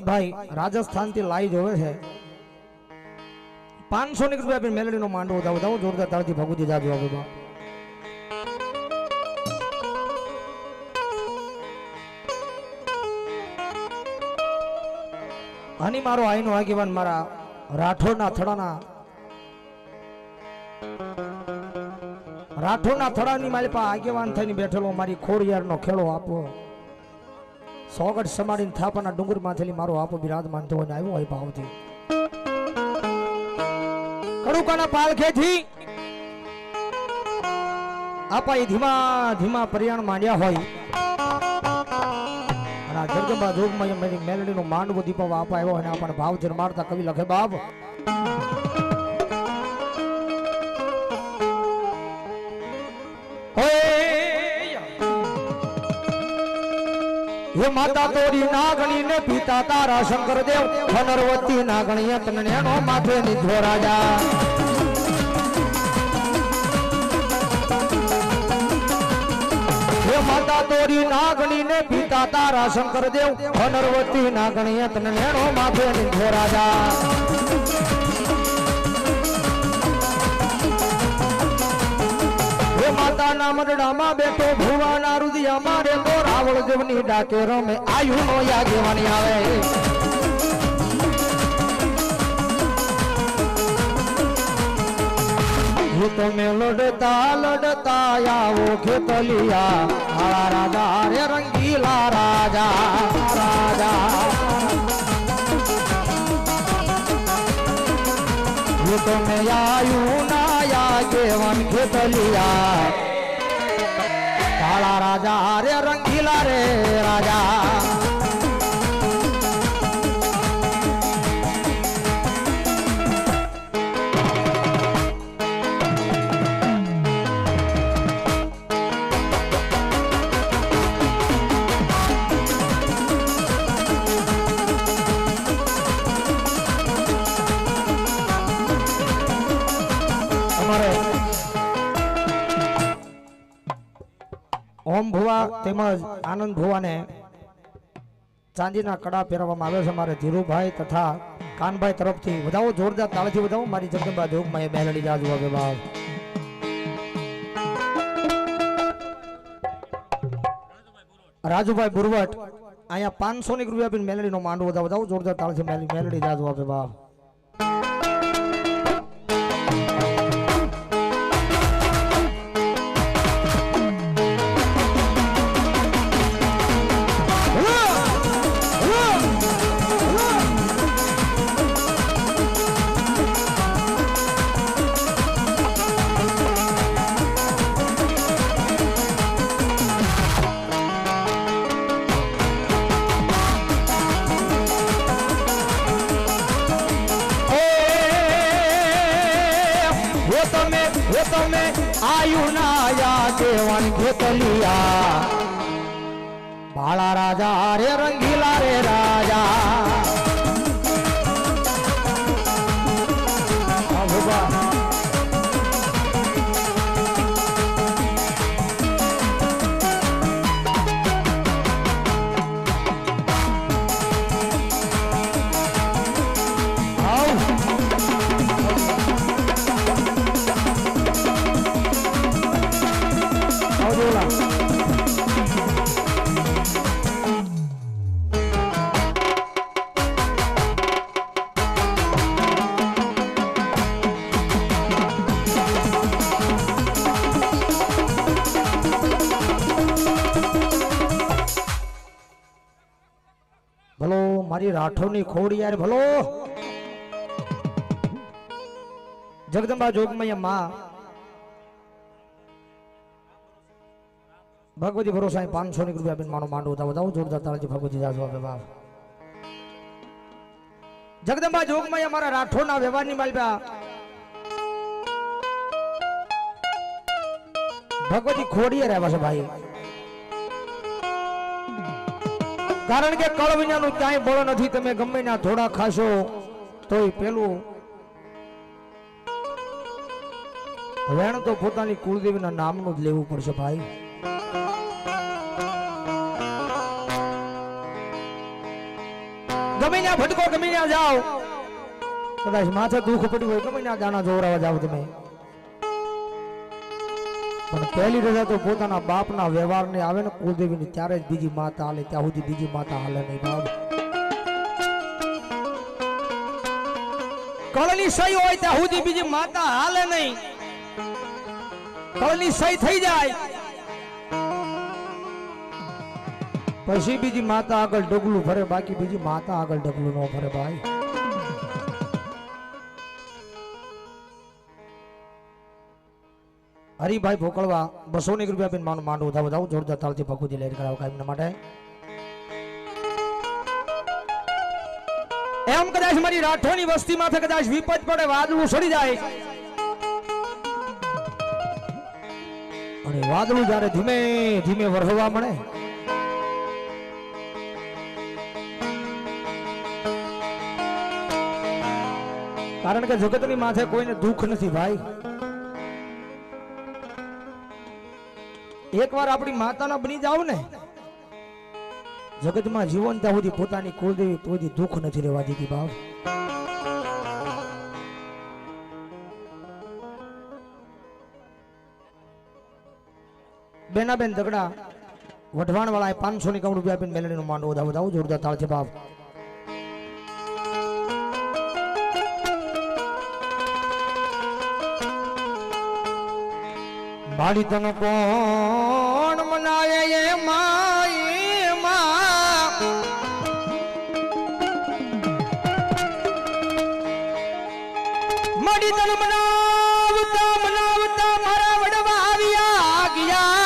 પ્રદીપભાઈ રાજસ્થાનથી લાઈ જોવે છે. પાંચસો ની રૂપિયા આપીને મેલડી નો માંડવો જાવ જાવ જોરદાર તાળથી ભગવતી જાજો આવે બા હની મારો આઈનો આગેવાન મારા રાઠોડના થડાના રાઠોડના થડાની મારી પાસે આગેવાન થઈને બેઠેલો, મારી ખોડિયારનો ખેડો આપો સોગડ સમાડીને થાપાના ડુંગર માંથેલી મારો આપો બિરાજમાન થયો ને આવ્યો હોય ભાવથી. કડુકાના પાલખેથી આપા એ ધીમા ધીમા પરિયાણ માંડ્યા હોય. અને આ જગદંબા જોગમાં મારી મેલડીનો માંડવો આપા આવ્યો અને આપણને ભાવ મારતા કવિ લખે બાપ. હે માતા તોરી નાગણી ને પિતા તારા શંકર દેવ ખનરવતી નાગણી તને નો માથે નિધો રાજા. માતા તોરી નાગણી ને પિતા તારા શંકર દેવ ખનરવતી નાગણી તને નો માથે નિધો રાજા. હે માતાના મરડામાં બેઠો ભુવાના રુદિયામાં રે તો રાવળ દેવની ડાકે રમે આયુ નો યાગેવાની આવે. હું તમે લડતા લડતા આવો ખેતલિયા મારા રાજા રે રંગીલા રાજા રાજા. હું તમે આયુ ના યાગેવન ખેતલિયા કાળા રાજા રે રંગીલા રે રાજા ઓમ ભુવા તેમજ આનંદ ભુવાને ચાંદીના કડા પહેરવામાં આવે છે. મારે ધીરુભાઈ તથા કાનભાઈ તરફથી વધાવો જોરદાર તાળથી વધાવો. મારી જગદંબા જોગમાં એ મેલડી જાજુ હવે બાબ રાજુભાઈ બુરવટ, અહીંયા પાંચસો ની રૂપિયા આપીને મેલડીનો માંડવો વધાવો જોરદાર તાળથી મેલડી જાજુ હવે બાપ યાદેવન ખેતલિયા મારી રાઠોડની ખોડી યાર ભલો. જગદંબા જોગમૈયા માં. ભગવતી ભરોસા પાંચસો ની રૂપિયા આપીને માનો માંડો વધાવો વધાવો જોરદાર તાળજી ભગવતી દાસ બાપે બાપ જગદંબા જોગમૈયા મારા રાઠોડના વ્યવહારની માલપા ભગવતી ખોડીએ રહેવા છે ભાઈ. કારણ કે કળ વિનાનું ક્યાંય બળ નથી, તમે ગમે ના થોડા ખાશો, તોય પેલું વેણ તો પોતાની કુળદેવીના નામનું જ લેવું પડશે ભાઈ. ગમે ત્યાં ભટકો, ગમે ત્યાં જાઓ. કદાચ માથે દુઃખ પડ્યું હોય, ગમે ત્યાં દાણા જાવ તમે. પણ પહેલી રજા તો પોતાના બાપના વ્યવહારને આવે ને કુલદેવીની ત્યારે જ બીજી માતા હાલે, ત્યાં સુધી બીજી માતા હાલે નહીં, બાપ. કળની સહી હોય ત્યાં સુધી બીજી માતા હાલે નહીં. કળની સહી થઈ જાય. પછી બીજી માતા આગળ ડગલું ફરે બાકી બીજી માતા આગળ ડગલું ન ફરે ભાઈ. હરિભાઈ ભોકળવા બસો ની રૂપિયા માનું માંડવું વધાવો વધાવો, જોરદાર તાલથી ભગવતી લહેર કરાવો કાયમ માટે. એમ કદાચ મારી રાઠોની વસ્તી માથે કદાચ વિપત પડે, વાદળું સડી જાય. અને વાદળું જ્યારે ધીમે ધીમે વરસવા મળે, કારણ કે જગતની માથે કોઈને દુઃખ નથી ભાઈ. એકવાર આપણી માતાના બની જાવ ને, જગતમાં જીવન ત્યાં સુધી પોતાની કુળદેવી કોઈ દુઃખ નથી રહેવા દીધી ભાવ બેનાબેન દગડા વઢવાણ વાળા પાંચસો ની કરોડ રૂપિયા આપીને મેલડીનું માંડવો વધાવો વધાવો જોરદાર તાળ છે ભાવ ભાડી તને કોણ માડી તને મનાવતા મનાવતા મારા વડવા આવ્યા ગયા.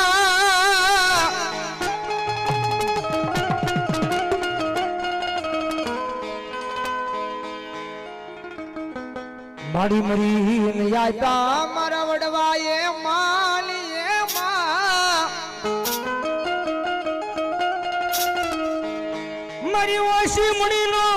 માડી મરી યાદા મારા વડવાએ માલી. મારી ઓછી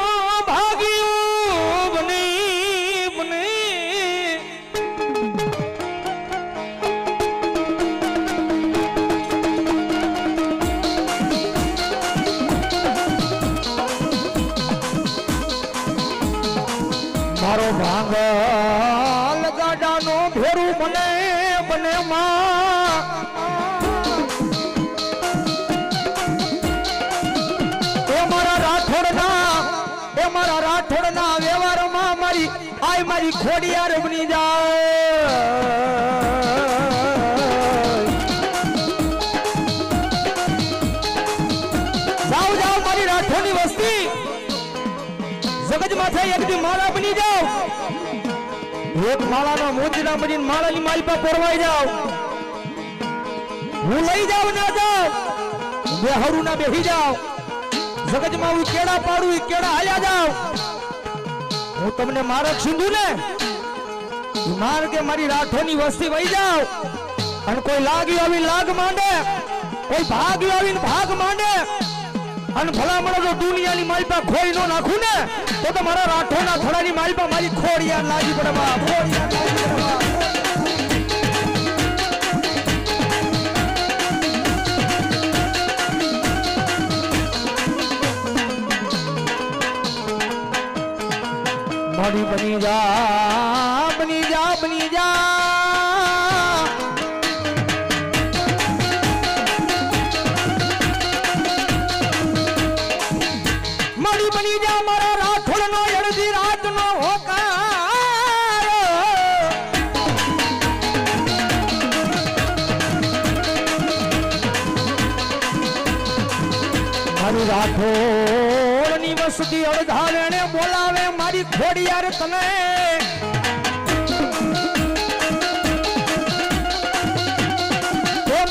આય મારી ખોડિયાર બની જાય. જાઓ જાઓ, મારી રાઠોડની વસ્તી. જગત માથે એક દી માળા બની જાઓ. એક માળાનો મોજના બનીને માળાની પર પરવાઈ જાઓ. હું લઈ જાઉં ના જાઉં. બે હરું ના બેહી જાઓ. જગતમાં હું કેળા પાડું કેળા હાલ્યા જાઓ. હું તમને મારક સિંધુ ને ઈ માર મારી રાઠોની વસ્તી વહી જાવ અને કોઈ લાગ્યું આવી લાગ માંડે, કોઈ ભાગ આવીને ભાગ માંડે, અને ભલામણ જો દુનિયાની માલપા ખોઈ નો નાખું ને, તો તો મારા રાઠોના થડાની માલપા મારી ખોડિયા લાગી પડે બા ખોડિયાર લાગી પડે બા. મારી બની જા બની જા બની જા મારી બની જા મારા રાઠોડનો અડધી રાતનો હોકાર મારી રાઠોડની વસતી અડધા વેણે બોલાવે મારી ખોડિયાર તને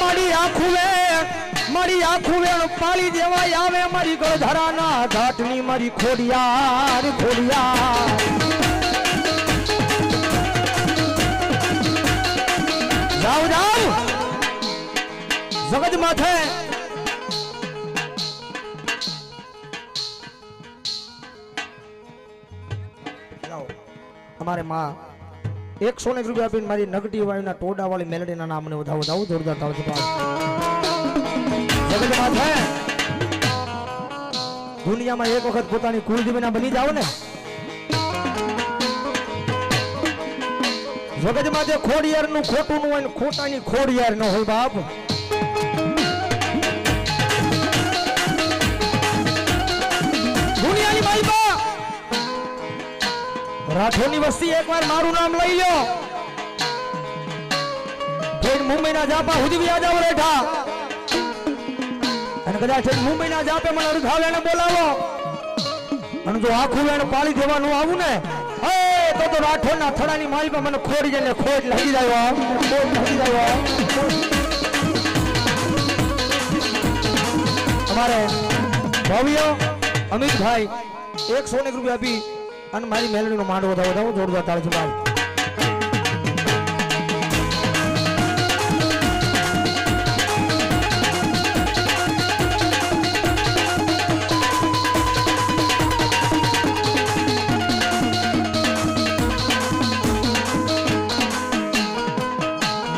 મારી આખું વે, મારી આખું વેણ પાળી દેવાય આવે મારી ગળધરાના ઘાટની મારી ખોડિયાર ખોડિયાર. જાવ જાવ જગત માથે અમારે માં એકસો ને રૂપિયા આપીને મારી નગટી વાયુના ટોડા વાળી મેલડીના નામને વધાવો વધાવો, જોરદાર તાળથી પાડ દુનિયામાં એક વખત પોતાની કુળદેવીના બની જાવ ને. જગતમાં જે ખોડિયાર નું ખોટું નું હોય ખોટાની ખોડિયાર ન હોય બાપ. રાઠોડની વસ્તી એકવાર મારું નામ લઈ લો મુંબઈના જાપા સુધી વ્યા જાવ રેઠા. અને કદાચ મુંબઈના જાપે મને અડધા લેને બોલાવો. અને જો આખું એને પાળી દેવાનું આવું ને, હે, તો તો રાઠોડના થડાની માલિકા મને ખોડી જઈને ખોટ લાગી જાય ખોટ લાગી જાય અમારે ભવ્ય અમિતભાઈ, એકસો ને રૂપિયા આપી. અને મારી મેલડીનો માંડ વધાવો વધાવો જોરદાર તાળી ભાઈ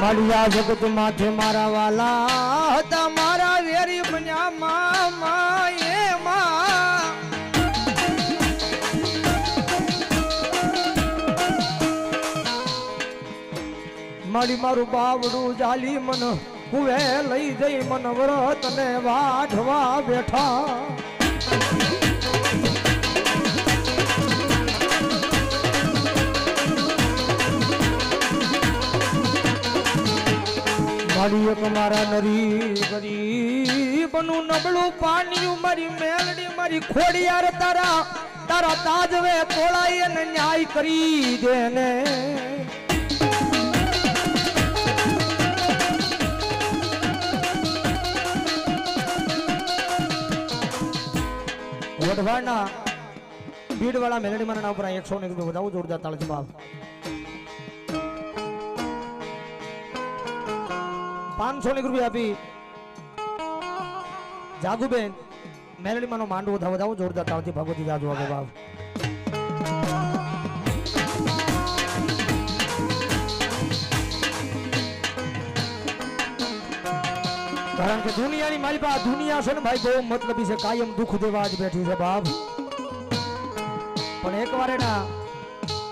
માલિયા જગત માથે મારા વાલા હતા વેરી બન્યા મામા મારી મારું બાવડું જાલી મન, હુવે લઈ જઈ મન વ્રત ને વાઢવા બેઠા. મારી એક મારા નરી ગરીબનું નબળું પાણી મારી મેલડી, મારી ખોડિયાર તારા તારા તાજવે તોળાઈ અને ન્યાય કરી દે વઢવાડના ભીડવાળા મેલડી મારા નામ પર એકસો ને વધાવો જોરદાર બાપ પાંચસો ની રૂપિયા આપી. જાગુબેન મેલડીમાં માંડવો વધાવો જોરદાર તાળજી ભગવતી જાજુ આગળ બાપ કારણ કે દુનિયાની મારી પાસે દુનિયા છે ને ભાઈ, બહુ મતલબી છે, કાયમ દુઃખ દેવા જ બેઠી છે બાપ. પણ એકવાર એના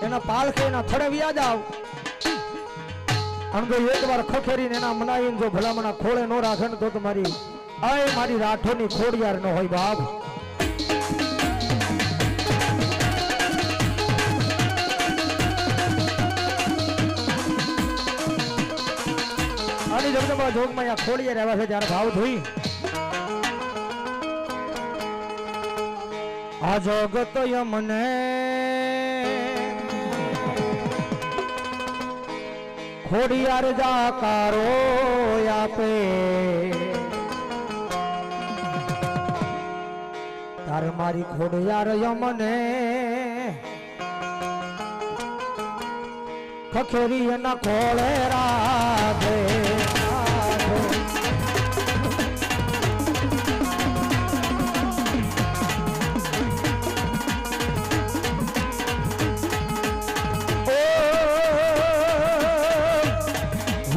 એના પાલખે એના થડે વ્યાજ આવ. અને જો એકવાર ખખેરીને એના મનાવીને જો ભલામણા ખોળે નો રાખે ને તો તમારી આય મારી રાઠોની ખોડિયાર ન હોય બાપ. જગદંબા જોગમાં અહીંયા ખોડિયાર આવ્યા છે ત્યારે ભાવ ધોઈ આ જગત યમને. ખોડિયાર જાકારો આપે. તાર મારી ખોડિયાર યમને. ખખેરી એના ખોળે રાધે.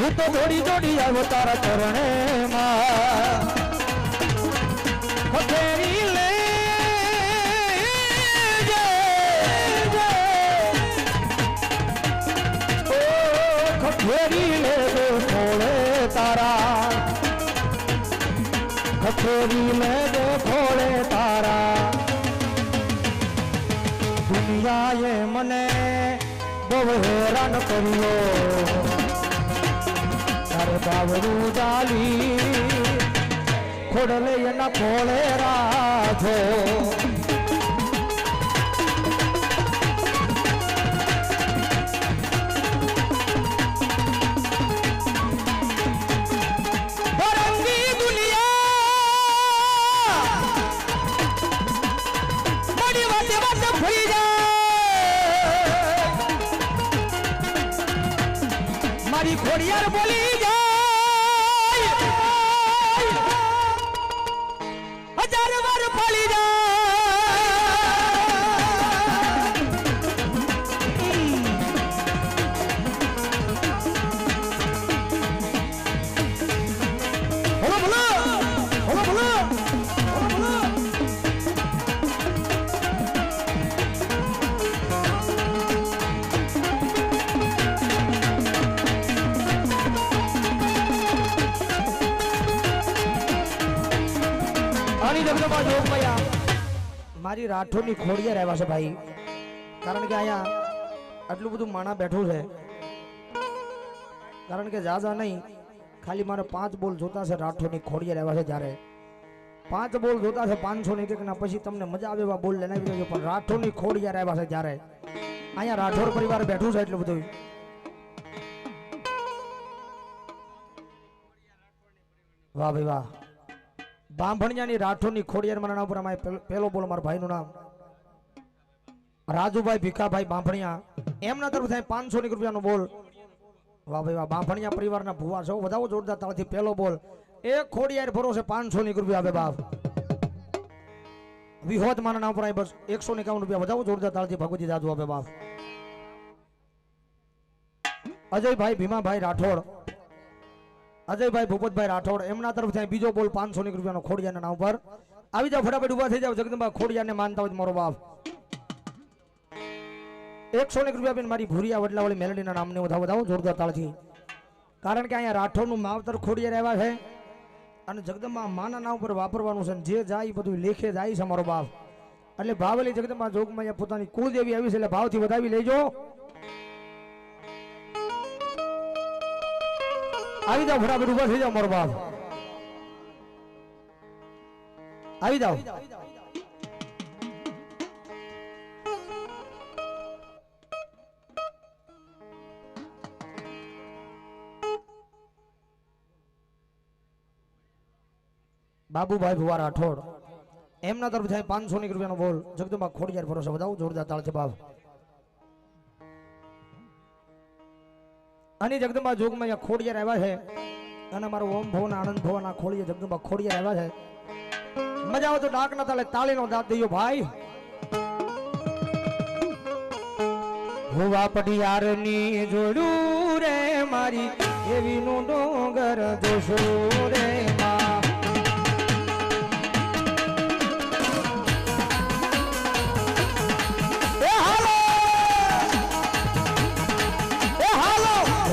હું તો ઘોડી જોડી આવો તારા ચરણે માં. લે જે. લે તારા. ખખેરી લે ખોળે તારા. દુનિયાએ મને બહુ હેરાન કર્યો. તારે ડાલી ખોડલે એના ખોળે રાખો મારી ખોડિયાર બોલી આની જગદંબા જોગમૈયા મારી રાઠોડની ખોડિયાર આવ્યા છે ભાઈ. કારણ કે અહીંયા આટલું બધું માણા બેઠું છે. કારણ કે જાજા નહીં, ખાલી મારે પાંચ બોલ જોતા છે રાઠોડની ખોડિયાર આવ્યા છે જ્યારે. પાંચ બોલ જોતા છે પાંચસો ને એક ના, પછી તમને મજા આવે એવા બોલ લઈને આવી દેજો, પણ રાઠોડની ખોડિયાર આવ્યા છે જ્યારે. અહીંયા રાઠોડ પરિવાર બેઠું છે એટલું બધું. વાહ ભાઈ, વાહ. બાંભણિયાની રાઠોડની ખોડિયાર નામ પર અમારે પેલો બોલ મારા ભાઈનું નામ. રાજુભાઈ ભીખાભાઈ બાંભણિયા. એમના તરફ થાય પાંચસો ની રૂપિયાનો બોલ. વાહ ભાઈ વાહ, બાંભણિયા પરિવારના ભુવા છો. વધાવો જોરદાર તાળથી પેલો બોલ. એક ખોડિયાર ભરો છે પાંચસો ની રૂપિયા આવે બાપ. વિહોત માના નામ પર બસ એકસો ને એકાવન રૂપિયા. વધાવો જોરદાર તાળથી ભગવતી દાદુ આપે બાપ. અજયભાઈ ભીમાભાઈ રાઠોડ. અજયભાઈ, ભૂપતભાઈ રાઠોડ, એમના તરફથી અહીં બીજો બોલ પાંચસો ની રૂપિયાનો ખોડિયાના નામ પર. આવી જાવ ફટાફટ ઊભા થઈ જાવ જગદંબા ખોડિયાને માનતા હોય મારો બાપ. એકસો ને રૂપિયા બેન, મારી ભૂરિયા વડલાવાળી મેલડીના નામને વધાવ, વધાવો, જોરદાર તાળથી. કારણ કે અહીંયા રાઠોડનું માવતર ખોડિયા રહેવા છે અને જગદંબા માના નામ પર વાપરવાનું છે જે જાય બધું લેખે જાય છે મારો બાપ. એટલે ભાવલી જગદંબા જોગમાં પોતાની કુળદેવી આવી છે એટલે ભાવથી વધાવી લેજો. આવી જાઓ ફટાફટ ઊભા થઈ જાઓ, મારો બાપ. આવી જાઓ. બાબુભાઈ ભુવા રાઠોડ. એમના તરફ થાય પાંચસો ની રૂપિયાનો બોલ. જગદંબા ખોડિયાર ભરોસો બધા જોરદાર તાળ છે બાપ. અને જગદંબા જોગમાં અહીંયા ખોડિયાર આવ્યા છે. અને મારો ઓમ ભવન, આનંદ ભવન, આ ખોડિયા જગદંબા ખોડિયાર આવ્યા છે. મજા આવે તો ડાક ના તાલે તાળીનો દાંત દઈયો ભાઈ. ભુવા પટિયારની જોડું રે મારી, એવી નું ડોંગર જોશું રે.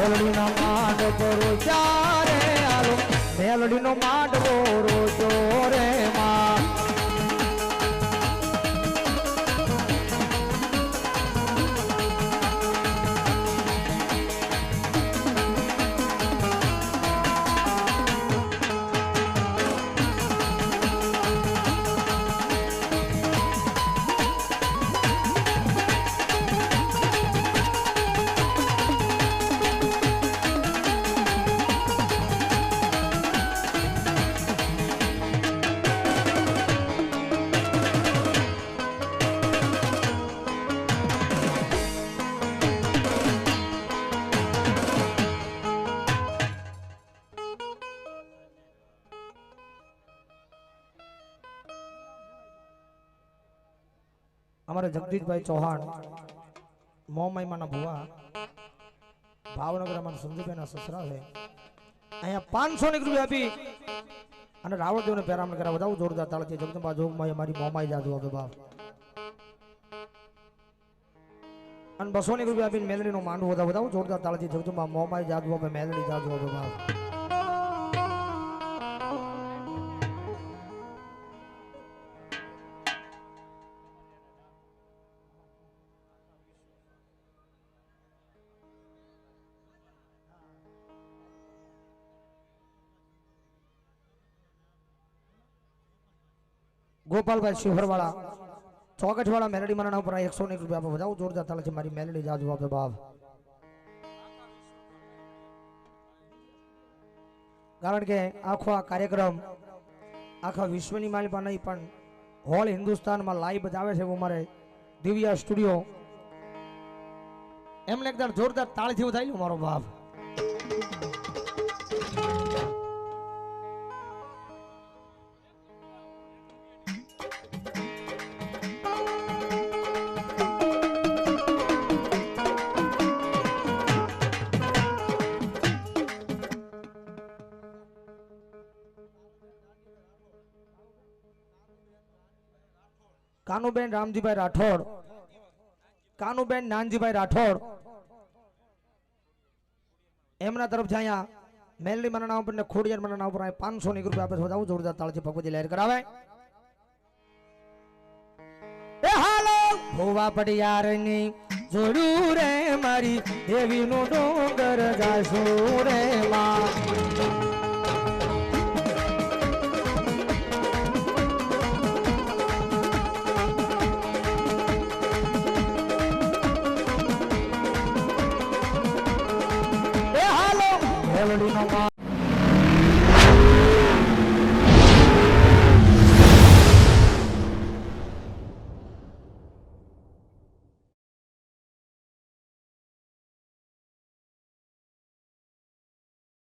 મેલડીનો માંડવો રોજા રે હાલો. મેલડીનો માંડવો રોજો રે માં અમારે જગદીશભાઈ ચૌહાણ મોમાઈમાના ભુવા ભાવનગર અમારા સંજયભાઈના સસરા છે. અહીંયા પાંચસો ની રૂપિયા આપી અને રાવણદેવને પેરામણ કરાવ બધા જોરદાર તાળથી જગદંબા જોગમાં મારી મોમાઈ જાદુ હવે બાપ અને બસો ની રૂપિયા આપીને મેલડીનો માંડવો બધા બધા જોરદાર તાળથી જગદંબા મોમાઈ જાદુ હવે મેલડી જાદુ હવે બાપ ગોપાલભાઈ શિહોરવાળા ચોકઠવાળા મેલડી મારા ઉપર એકસો ને રૂપિયા આપો. વધાવું જોરદાર તાલે છે મારી મેલડી જાજુ આપે બાપ કારણ કે આખો આ કાર્યક્રમ, આખા વિશ્વની માલિપા નહીં, પણ હોલ હિન્દુસ્તાનમાં લાઈવ બતાવે છે એવું મારે દિવ્યા સ્ટુડિયો. એમને એકદમ જોરદાર તાળથી વધારી મારો બાપ કાનુબેન રામજીભાઈ રાઠોડ. કાનુબેન નાનજીભાઈ રાઠોડ. એમના તરફથી અહીંયા મેલડી મનાના ઉપર ને ખોડિયાર મનાના ઉપર પાંચસો ની રૂપિયા આપે બધા જોરદાર તાળજી ભગવતી લહેર કરાવે. ભોવા પડિયારની જોડું રે મારી. દેવીનો ડોંગર જાશું રે માં.